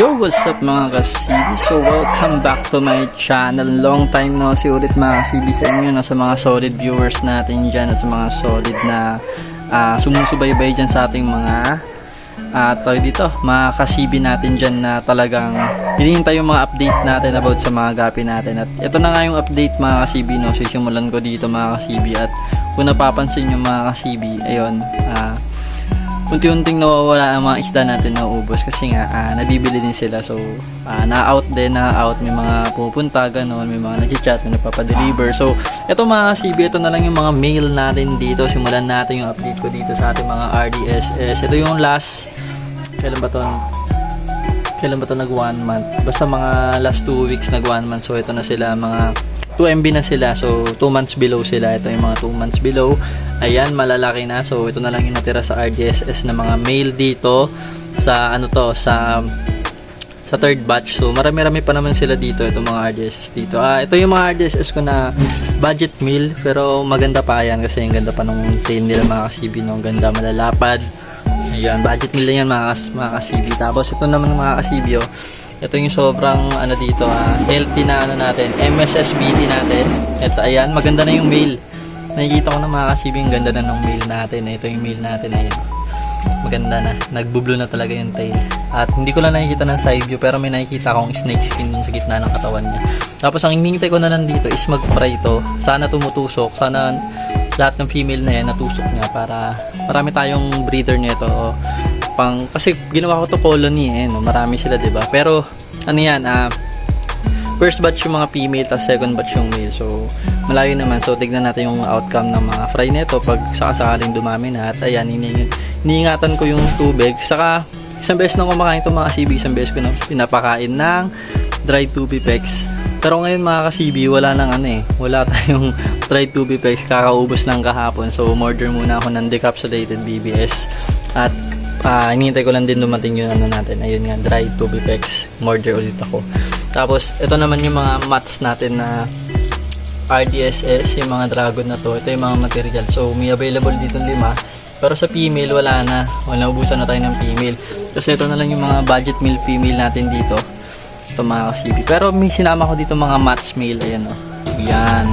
Yo, what's up mga kasibi? So, welcome back to my channel. Long time no si ulit mga kasibi sa inyo na sa mga solid viewers natin dyan at sa mga solid na ah, sumusubaybay dyan sa ating mga uh, tayo dito, mga kasibi natin dyan na talagang hinihintay yung mga update natin about sa mga gapi natin. At ito na nga yung update mga kasibi, no? Sisimulan ko dito mga kasibi. At kung napapansin yung mga kasibi, ayun, ah, unti-unting nawawala ang mga isda natin na ubos kasi nga ah, nabibili din sila. So ah, na-out din na-out. May mga pupunta ganon. May mga nag-chat may nagpapadeliver. So eto mga CB ito na lang yung mga mail natin dito. Simulan natin yung update ko dito sa ating mga RDSS ito yung last kailan ba to? Kailan ba to nag one month? Basta mga last 2 weeks nag one month. So ito na sila mga 2 MB na sila. So 2 months below sila. Ito yung mga 2 months below. Ayan malalaki na. So ito na lang yung natira sa RDSS na mga mail dito sa ano to sa sa third batch. So marami-rami pa naman sila dito itong mga RDSS dito. Ah ito yung mga RDSS ko na budget meal pero maganda pa. Yan kasi ang ganda pa nung tail nila mga kasibi no? ang ganda malalapad. Ayan, budget meal lang yan mga, mga kasibi. Tapos ito naman mga kasibi, oh. Ito yung sobrang ano dito, ah, healthy na ano natin, MSSBD natin. Ito, ayan, maganda na yung meal. Nakikita ko na mga kasibi, ang ganda na ng meal natin. Ito yung meal natin, ayan. Maganda na. Nagbublue na talaga yung tail. At hindi ko lang nakikita ng side view, pero may nakikita akong snake skin dun sa gitna ng katawan niya. Tapos ang hinihintay ko na lang dito is mag-fry ito. Sana tumutusok. Sana lahat ng female na yan natusok niya para marami tayong breeder nito pang kasi ginawa ko to colony eh no? marami sila 'di ba pero ano yan ah first batch yung mga female tapos second batch yung male so malayo naman so tignan natin yung outcome ng mga fry nito pag sakasakaling dumami na at ayan hining- iniingatan ko yung tubig saka isang beses na kumakain itong mga CB isang beses ko na pinapakain ng dried tubig packs pero ngayon mga kasibi, wala nang ano eh. Wala tayong dried tubig packs kakaubos ng kahapon. So, order muna ako ng decapsulated BBS. At ah hinihintay ko lang din dumating yung ano natin. Ayun nga, dried tubig packs. Order ulit ako. Tapos, ito naman yung mga mats natin na RDSS, yung mga dragon na to. Ito yung mga material. So, may available dito lima. Pero sa female, wala na. Wala, ubusan na tayo ng female. Kasi ito na lang yung mga budget meal female natin dito ito mga kasibi. Pero may sinama ko dito mga match mail. Ayan o. Yan.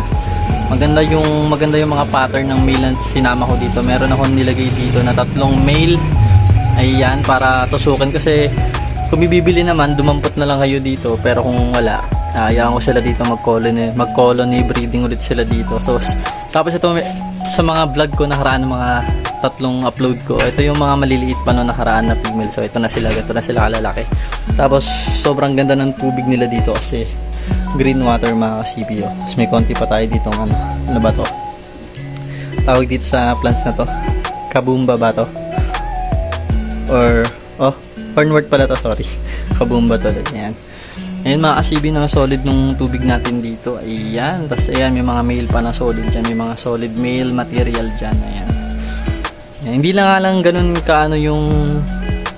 Maganda yung maganda yung mga pattern ng mail na sinama ko dito. Meron akong nilagay dito na tatlong mail. Ayan, para tusukin kasi kung bibili naman, dumampot na lang kayo dito. Pero kung wala, hayaan ko sila dito mag-colony, mag-colony breeding ulit sila dito. So, tapos ito sa mga vlog ko nakaraan ng mga tatlong upload ko. Ito yung mga maliliit pa no nakaraan na female. So ito na sila, ito na sila kalalaki. Tapos sobrang ganda ng tubig nila dito kasi green water mga ka-CPO. Tapos may konti pa tayo dito ano. Ano ba to? Tawag dito sa plants na to. Kabumba ba to? Or, oh, hornwort pala to, sorry. Kabumba to. Yan. Ayan mga kasibi na solid nung tubig natin dito. Ayan. Tapos ayan, may mga male pa na solid dyan. May mga solid male material dyan. Ayan. ayan. Hindi lang nga lang ganun kaano yung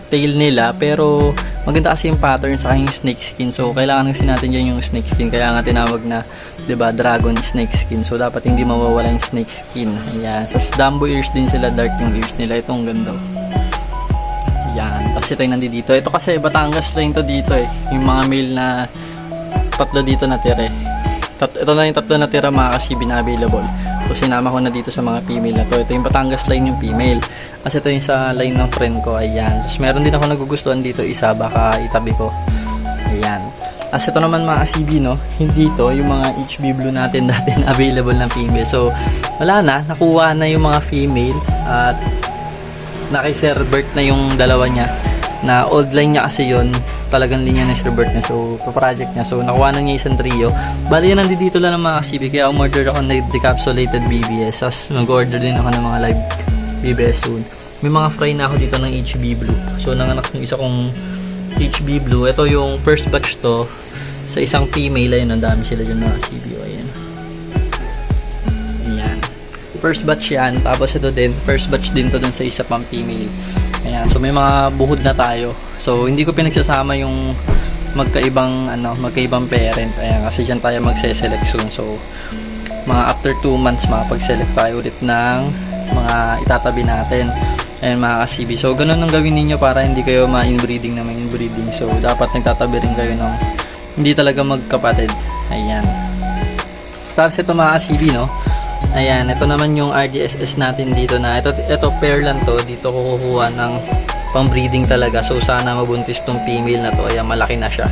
tail nila. Pero maganda kasi yung pattern sa yung snake skin. So kailangan kasi natin dyan yung snake skin. Kaya nga tinawag na, 'di ba dragon snake skin. So dapat hindi mawawala yung snake skin. Ayan. Sa Dumbo ears din sila. Dark yung ears nila. Itong ganda. Yan. Tapos ito yung nandito. Ito kasi Batangas rin to dito eh. Yung mga male na tatlo dito natira eh. Tat ito na yung tatlo natira mga kasibi na available. So sinama ko na dito sa mga female na to. Ito yung Batangas line yung female. Kasi ito yung sa line ng friend ko. Ayan. Tapos meron din ako nagugustuhan dito isa. Baka itabi ko. Ayan. As ito naman mga CB, no? Hindi to, yung mga HB Blue natin dati na available ng female. So, wala na. Nakuha na yung mga female. At na kay Sir Bert na yung dalawa niya na old line niya kasi yon talagang linya ni Sir Bert na so project niya. So nakuha na niya isang trio. Bali yan nandito lang ng mga CB kaya umorder ako ng decapsulated BBS as mag-order din ako ng mga live BBS soon. May mga fry na ako dito ng HB Blue. So nanganak yung isa kong HB Blue. Ito yung first batch to sa isang female ayun ang dami sila dyan mga CB First batch yan. Tapos ito din, first batch din to dun sa isa pang female. Ayan. So may mga buhod na tayo. So hindi ko pinagsasama yung magkaibang ano, magkaibang parent. Ayan, kasi diyan tayo magse-select soon. So mga after 2 months makapag-select tayo ulit ng mga itatabi natin. Ayan mga ka-CB. So, ganun ang gawin ninyo para hindi kayo ma-inbreeding na ma-inbreeding. So, dapat nagtatabi rin kayo ng hindi talaga magkapatid. Ayan. Tapos ito mga ka-CB, no? Ayan, ito naman yung RDSS natin dito na ito, ito pair lang to. Dito kukuha ng pang breeding talaga. So, sana mabuntis tong female na to. Ayan, malaki na siya.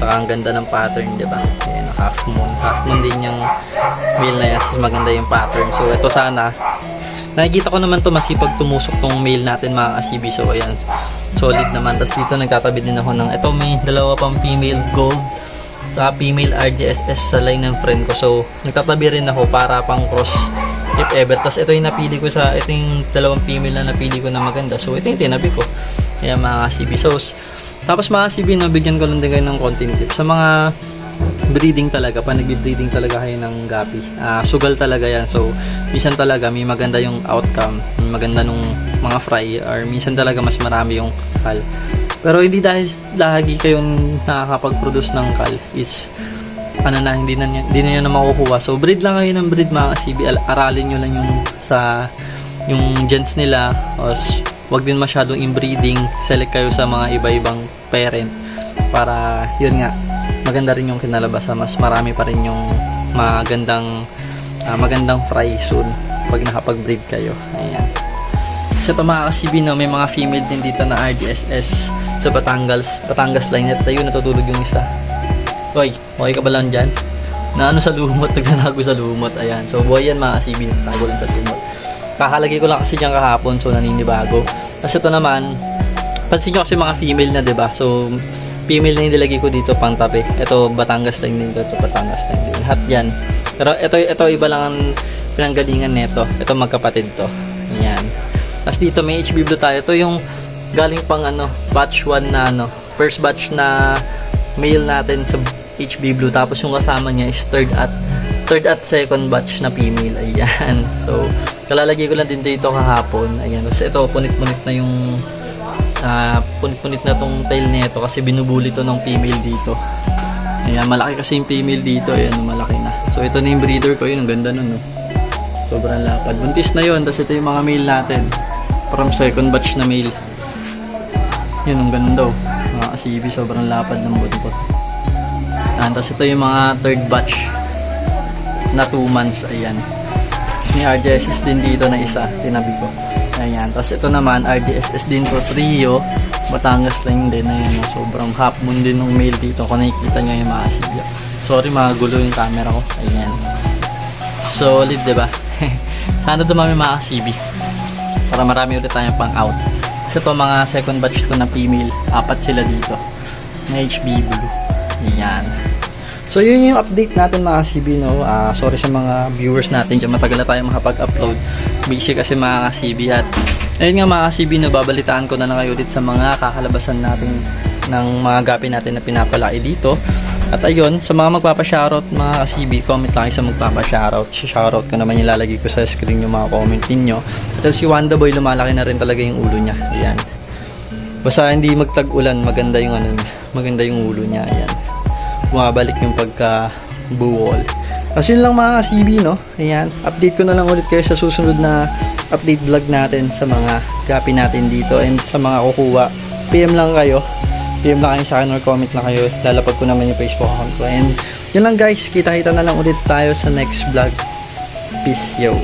Saka ang ganda ng pattern, di ba? Ayan, half moon. Half moon din yung male na yan. Maganda yung pattern. So, ito sana. Nakikita ko naman to masipag tumusok tong male natin mga ka-CB. So, ayan. Solid naman. Tapos dito nagtatabi din ako ng, ito may dalawa pang female gold sa female RDSS sa line ng friend ko. So, nagtatabi rin ako para pang cross if ever. Tapos ito yung napili ko sa, ito yung dalawang female na napili ko na maganda. So, ito yung tinabi ko. Kaya mga CB. So, tapos mga CB, nabigyan ko lang din kayo ng konting tip. Sa mga breeding talaga, pa nagbe-breeding talaga kayo ng gapi. Ah, sugal talaga yan. So, minsan talaga may maganda yung outcome, may maganda nung mga fry, or minsan talaga mas marami yung kal. Pero hindi dahil lagi kayong nakakapag-produce ng kal, is ano na, hindi na, hindi na yun na makukuha. So, breed lang kayo ng breed mga CB. Al- Aralin nyo lang yung sa yung gens nila. Os, wag din masyadong inbreeding. Select kayo sa mga iba-ibang parent para yun nga maganda rin yung kinalabasan mas marami pa rin yung magandang ah, magandang fry soon pag nakapag-breed kayo ayan sa ito mga ka-CB, no, may mga female din dito na RDSS sa Batangas Batangas line at ayun natutulog yung isa Hoy, okay ka ba lang dyan? Na ano sa lumot, nagnanago sa lumot. Ayan. So, buhay yan mga kasibin. Tago lang sa lumot. Kakalagay ko lang kasi dyan kahapon. So, naninibago. Tapos ito naman, pansin nyo kasi mga female na, 'di ba So, female na yung nilagay ko dito pang tabi. Ito, Batangas line din to. Ito, Batangas line din. Lahat yan. Pero ito, ito iba lang ang pinanggalingan nito. Ito magkapatid to. Ayan. Tapos dito may HB Blue tayo. Ito yung galing pang ano, batch 1 na ano, first batch na male natin sa HB Blue. Tapos yung kasama niya is third at third at second batch na female. Ayan. So kalalagay ko lang din dito kahapon. Ayan. Tapos ito punit-punit na yung ah, punit-punit na tong tail nito kasi binubuli to ng female dito. Ayan malaki kasi yung female dito. Ayan malaki na. So ito na yung breeder ko. Yun ang ganda nun no? sobrang lapad. Buntis na yun. Tapos ito yung mga male natin. From second batch na male yun ang ganda oh. mga CB sobrang lapad ng buntot Ayan, tapos ito yung mga third batch na 2 months ayan. May RDSS din dito na isa tinabi ko. Ayan tapos ito naman RDSS din to trio Batangas lang din ayan sobrang half moon din ng male dito. Kung nakikita nyo yung mga CB sorry mga gulo yung camera ko. Ayan. Solid diba sana dumami mga CB para marami ulit tayong pang kasi ito mga second batch ko na female. Apat sila dito. Na HB blue yan so yun yung update natin mga CB no? Ah, sorry sa mga viewers natin dyan. Matagal na tayo makapag-upload. Busy kasi mga CB at ayun nga mga CB no? Babalitaan ko na lang kayo ulit sa mga kakalabasan natin ng mga gapi natin na pinapalaki dito at ayun, sa mga magpapa-shoutout mga ka-CB, comment lang sa magpapa-shoutout. Shoutout ko naman yung ko sa screen yung mga comment ninyo. At si Wanda Boy, lumalaki na rin talaga yung ulo niya. Ayan. Basta hindi magtag-ulan, maganda yung ano. Maganda yung ulo niya. Ayan. Bumabalik yung pagka buwol. Kasi yun lang mga ka-CB, no? Ayan. Update ko na lang ulit kayo sa susunod na update vlog natin sa mga gapi natin dito and sa mga kukuha. PM lang kayo. PM lang kayo sa akin or comment lang kayo. Lalapag ko naman yung Facebook account ko. And yun lang guys. Kita-kita na lang ulit tayo sa next vlog. Peace, yo.